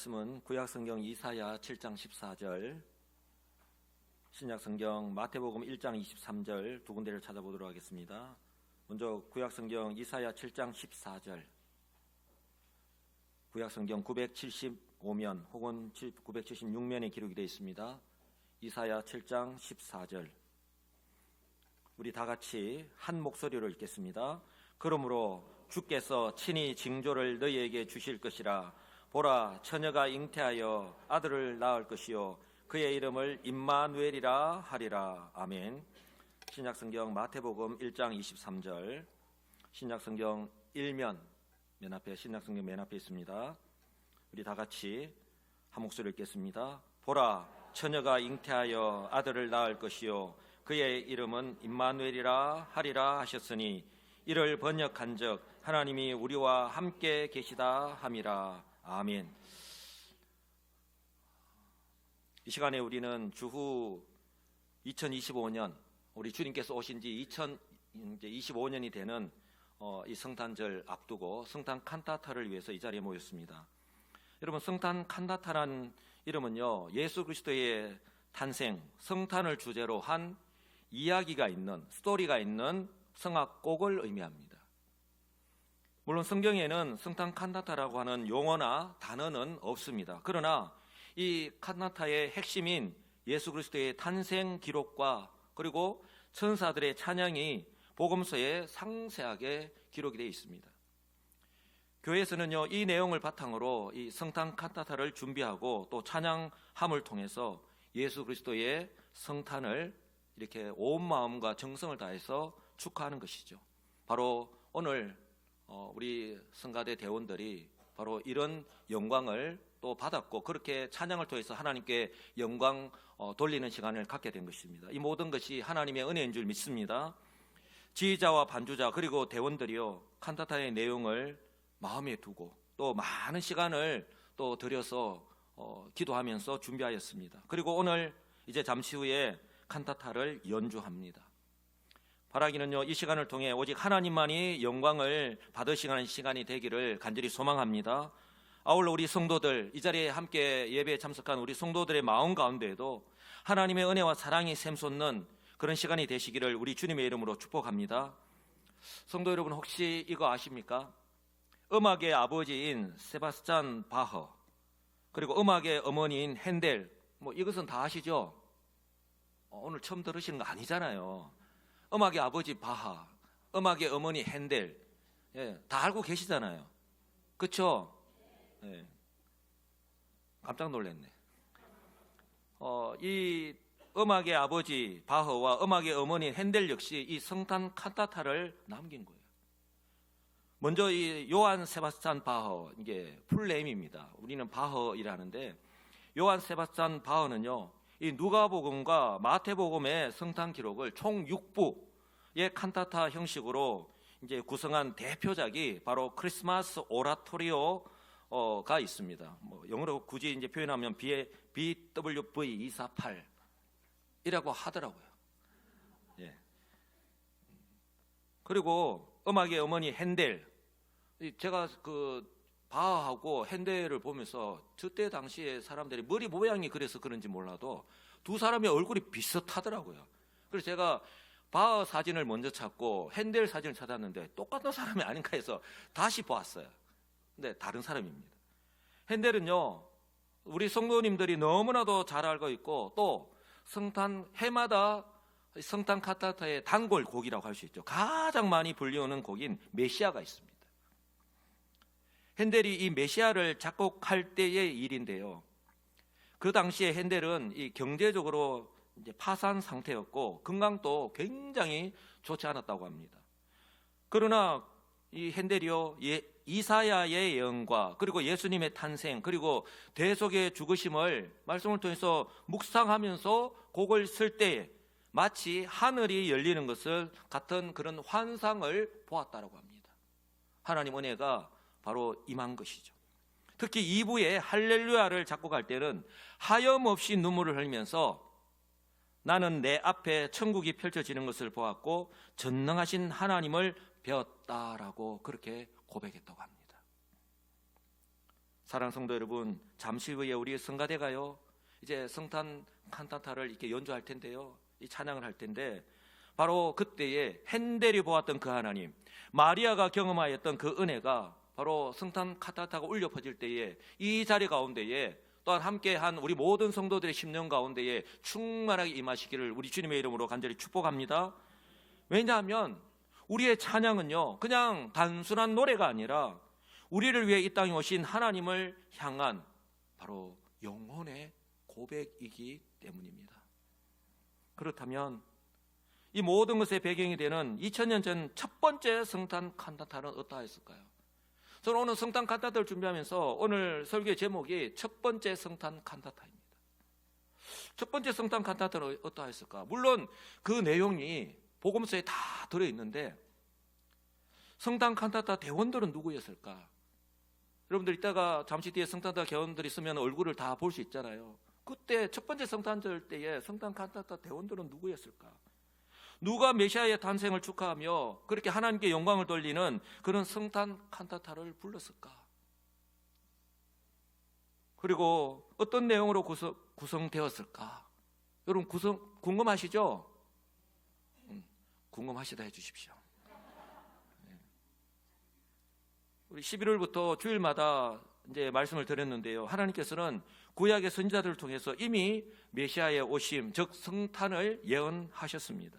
말씀은 구약성경 이사야 7장 14절, 신약성경 마태복음 1장 23절 두 군데를 찾아보도록 하겠습니다. 먼저 구약성경 이사야 7장 14절, 구약성경 975면 혹은 976면에 기록이 되어 있습니다. 이사야 7장 14절. 우리 다 같이 한 목소리로 읽겠습니다. 그러므로 주께서 친히 징조를 너희에게 주실 것이라 보라 처녀가 잉태하여 아들을 낳을 것이요 그의 이름을 임마누엘이라 하리라 아멘. 신약성경 마태복음 1장 23절 신약성경 1면 맨 앞에 신약성경 맨 앞에 있습니다. 우리 다 같이 한 목소리 읽겠습니다. 보라 처녀가 잉태하여 아들을 낳을 것이요 그의 이름은 임마누엘이라 하리라 하셨으니 이를 번역한즉 하나님이 우리와 함께 계시다 함이라 아멘. 이 시간에 우리는 주후 2025년 우리 주님께서 오신 지 2025년이 되는 어, 이 성탄절 앞두고 성탄 칸타타를 위해서 이 자리에 모였습니다. 여러분 성탄 칸타타란 이름은요 예수 그리스도의 탄생 성탄을 주제로 한 이야기가 있는 스토리가 있는 성악곡을 의미합니다. 물론 성경에는 성탄 칸타타라고 하는 용어나 단어는 없습니다. 그러나 이 칸타타의 핵심인 예수 그리스도의 탄생 기록과 그리고 천사들의 찬양이 복음서에 상세하게 기록이 되어 있습니다. 교회에서는요 이 내용을 바탕으로 이 성탄 칸타타를 준비하고 또 찬양함을 통해서 예수 그리스도의 성탄을 이렇게 온 마음과 정성을 다해서 축하하는 것이죠. 바로 오늘 어, 우리 성가대 대원들이 바로 이런 영광을 또 받았고 그렇게 찬양을 통해서 하나님께 영광 어, 돌리는 시간을 갖게 된 것입니다. 이 모든 것이 하나님의 은혜인 줄 믿습니다. 지휘자와 반주자 그리고 대원들이요 칸타타의 내용을 마음에 두고 또 많은 시간을 또 들여서 어, 기도하면서 준비하였습니다. 그리고 오늘 이제 잠시 후에 칸타타를 연주합니다. 바라기는요 이 시간을 통해 오직 하나님만이 영광을 받으시는 시간이 되기를 간절히 소망합니다. 아울러 우리 성도들 이 자리에 함께 예배에 참석한 우리 성도들의 마음 가운데에도 하나님의 은혜와 사랑이 샘솟는 그런 시간이 되시기를 우리 주님의 이름으로 축복합니다. 성도 여러분 혹시 이거 아십니까? 음악의 아버지인 세바스찬 바허 그리고 음악의 어머니인 핸델 뭐 이것은 다 아시죠? 어, 오늘 처음 들으시는 거 아니잖아요. 음악의 아버지 바하, 음악의 어머니 핸델, 예, 다 알고 계시잖아요. 그렇죠? 예. 깜짝 놀랐네. 어, 이 음악의 아버지 바흐와 음악의 어머니 핸델 역시 이 성탄 칸타타를 남긴 거예요. 먼저 이 요한 세바스찬 바흐 이게 풀네임입니다. 우리는 바흐이라는데 요한 세바스찬 바흐는요. 이 누가복음과 마태복음의 성탄 기록을 총 6부의 칸타타 형식으로 이제 구성한 대표작이 바로 크리스마스 오라토리오가 있습니다. 뭐 영어로 굳이 이제 표현하면 BWV 248이라고 하더라고요. 예. 그리고 음악의 어머니 핸델 제가 그 바하하고 핸델을 보면서 저때 당시에 사람들이 머리 모양이 그래서 그런지 몰라도 두 사람의 얼굴이 비슷하더라고요. 그래서 제가 바하 사진을 먼저 찾고 핸델 사진을 찾았는데 똑같은 사람이 아닌가 해서 다시 보았어요. 근데 다른 사람입니다. 핸델은요, 우리 성도님들이 너무나도 잘 알고 있고 또 성탄 해마다 성탄 카타타의 단골 곡이라고 할 수 있죠. 가장 많이 불리우는 곡인 메시아가 있습니다. 핸델이 이 메시아를 작곡할 때의 일인데요. 그 당시에 핸델은 이 경제적으로 파산 상태였고 건강도 굉장히 좋지 않았다고 합니다. 그러나 이 핸델이요 예, 이사야의 예언과 그리고 예수님의 탄생 그리고 대속의 죽으심을 말씀을 통해서 묵상하면서 곡을 쓸때 마치 하늘이 열리는 것을 같은 그런 환상을 보았다라고 합니다. 하나님 은혜가 바로 임한 것이죠. 특히 2부의 할렐루야를 작곡할 때는 하염없이 눈물을 흘리면서 나는 내 앞에 천국이 펼쳐지는 것을 보았고 전능하신 하나님을 배웠다라고 그렇게 고백했다고 합니다. 사랑 성도 여러분, 잠시 후에 우리 성가대 가요. 이제 성탄 칸타타를 이렇게 연주할 텐데요. 이 찬양을 할 텐데 바로 그때에 핸델이 보았던 그 하나님, 마리아가 경험하였던 그 은혜가 바로 성탄 칸타타가 울려 퍼질 때에 이 자리 가운데에 또한 함께한 우리 모든 성도들의 심령 가운데에 충만하게 임하시기를 우리 주님의 이름으로 간절히 축복합니다. 왜냐하면 우리의 찬양은요, 그냥 단순한 노래가 아니라 우리를 위해 이 땅에 오신 하나님을 향한 바로 영혼의 고백이기 때문입니다. 그렇다면 이 모든 것의 배경이 되는 2000년 전 첫 번째 성탄 칸타타는 어떠했을까요? 저는 오늘 성탄 칸타타를 준비하면서 오늘 설교의 제목이 첫 번째 성탄 칸타타입니다. 첫 번째 성탄 칸타타는 어떠했을까? 물론 그 내용이 복음서에 다 들어 있는데 성탄 칸타타 대원들은 누구였을까? 여러분들 이따가 잠시 뒤에 성탄 칸타타 개원들이 있으면 얼굴을 다 볼 수 있잖아요. 그때 첫 번째 성탄절 때에 성탄 칸타타 대원들은 누구였을까? 누가 메시아의 탄생을 축하하며 그렇게 하나님께 영광을 돌리는 그런 성탄 칸타타를 불렀을까? 그리고 어떤 내용으로 구성, 구성되었을까? 여러분 구성 궁금하시죠? 음, 궁금하시다 해주십시오. 네. 우리 11월부터 주일마다 이제 말씀을 드렸는데요. 하나님께서는 구약의 선지자들을 통해서 이미 메시아의 오심, 즉 성탄을 예언하셨습니다.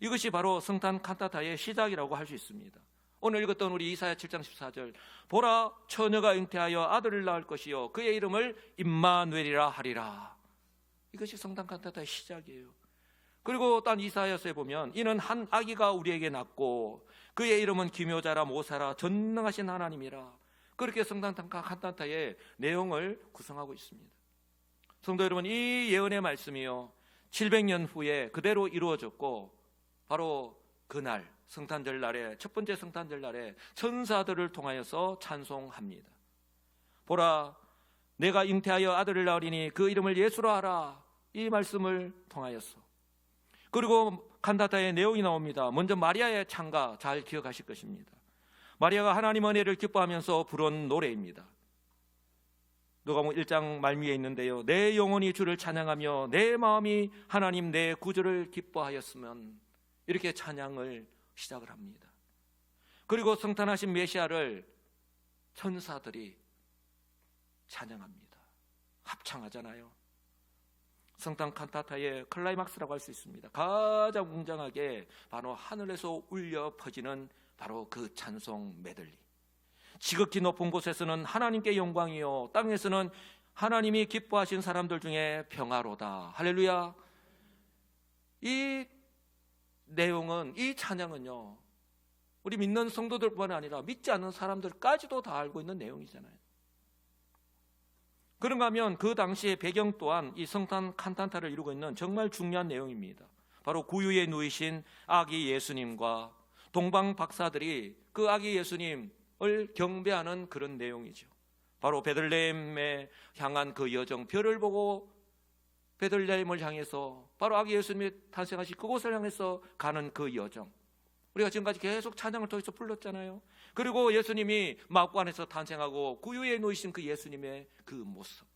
이것이 바로 성탄 칸타타의 시작이라고 할 수 있습니다. 오늘 읽었던 우리 이사야 7장 14절 보라 처녀가 잉태하여 아들을 낳을 것이요 그의 이름을 임마누엘이라 하리라. 이것이 성탄 칸타타의 시작이에요. 그리고 딴 이사야서에 보면 이는 한 아기가 우리에게 낳고 그의 이름은 기묘자라 모사라 전능하신 하나님이라. 그렇게 성탄 칸타타의 내용을 구성하고 있습니다. 성도 여러분 이 예언의 말씀이요 700년 후에 그대로 이루어졌고 바로 그날 성탄절 날에 첫 번째 성탄절 날에 천사들을 통하여서 찬송합니다. 보라 내가 잉태하여 아들을 낳으리니 그 이름을 예수로 하라 이 말씀을 통하여서 그리고 칸다타의 내용이 나옵니다. 먼저 마리아의 창가 잘 기억하실 것입니다. 마리아가 하나님 은혜를 기뻐하면서 부른 노래입니다. 누가복음 1장 말미에 있는데요. 내 영혼이 주를 찬양하며 내 마음이 하나님 내 구주를 기뻐하였으면 이렇게 찬양을 시작을 합니다. 그리고 성탄하신 메시아를 천사들이 찬양합니다. 합창하잖아요. 성탄 칸타타의 클라이막스라고 할 수 있습니다. 가장 웅장하게 바로 하늘에서 울려 퍼지는 바로 그 찬송 메들리. 지극히 높은 곳에서는 하나님께 영광이요 땅에서는 하나님이 기뻐하신 사람들 중에 평화로다. 할렐루야. 이 내용은 이 찬양은요. 우리 믿는 성도들뿐만 아니라 믿지 않는 사람들까지도 다 알고 있는 내용이잖아요. 그런가 하면 그 당시의 배경 또한 이 성탄 칸탄타를 이루고 있는 정말 중요한 내용입니다. 바로 구유에 누이신 아기 예수님과 동방 박사들이 그 아기 예수님을 경배하는 그런 내용이죠. 바로 베들레헴에 향한 그 여정, 별을 보고 베들레헴을 향해서 바로 아기 예수님이 탄생하신 그곳을 향해서 가는 그 여정. 우리가 지금까지 계속 찬양을 통해서 불렀잖아요. 그리고 예수님이 마구안에서 탄생하고 구유에 놓이신 그 예수님의 그 모습.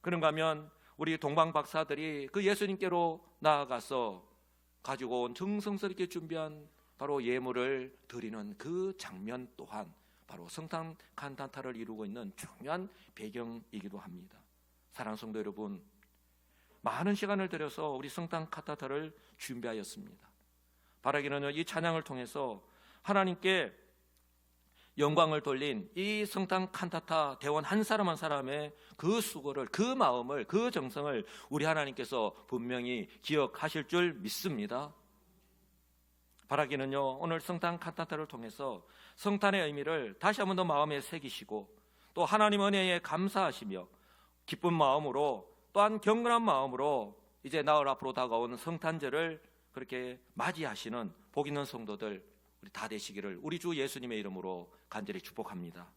그런가 하면 우리 동방 박사들이 그 예수님께로 나아가서 가지고 온 정성스럽게 준비한 바로 예물을 드리는 그 장면 또한 바로 성탄 칸탄타를 이루고 있는 중요한 배경이기도 합니다. 사랑 성도 여러분, 많은 시간을 들여서 우리 성탄 카타타를 준비하였습니다. 바라기는요, 이 찬양을 통해서 하나님께 영광을 돌린 이 성탄 칸타타 대원 한 사람 한 사람의 그 수고를, 그 마음을, 그 정성을 우리 하나님께서 분명히 기억하실 줄 믿습니다. 바라기는요, 오늘 성탄 칸타타를 통해서 성탄의 의미를 다시 한 번 더 마음에 새기시고 또 하나님 은혜에 감사하시며 기쁜 마음으로 또한 경건한 마음으로 이제 나흘 앞으로 다가오는 성탄절을 그렇게 맞이하시는 복 있는 성도들 우리 다 되시기를 우리 주 예수님의 이름으로 간절히 축복합니다.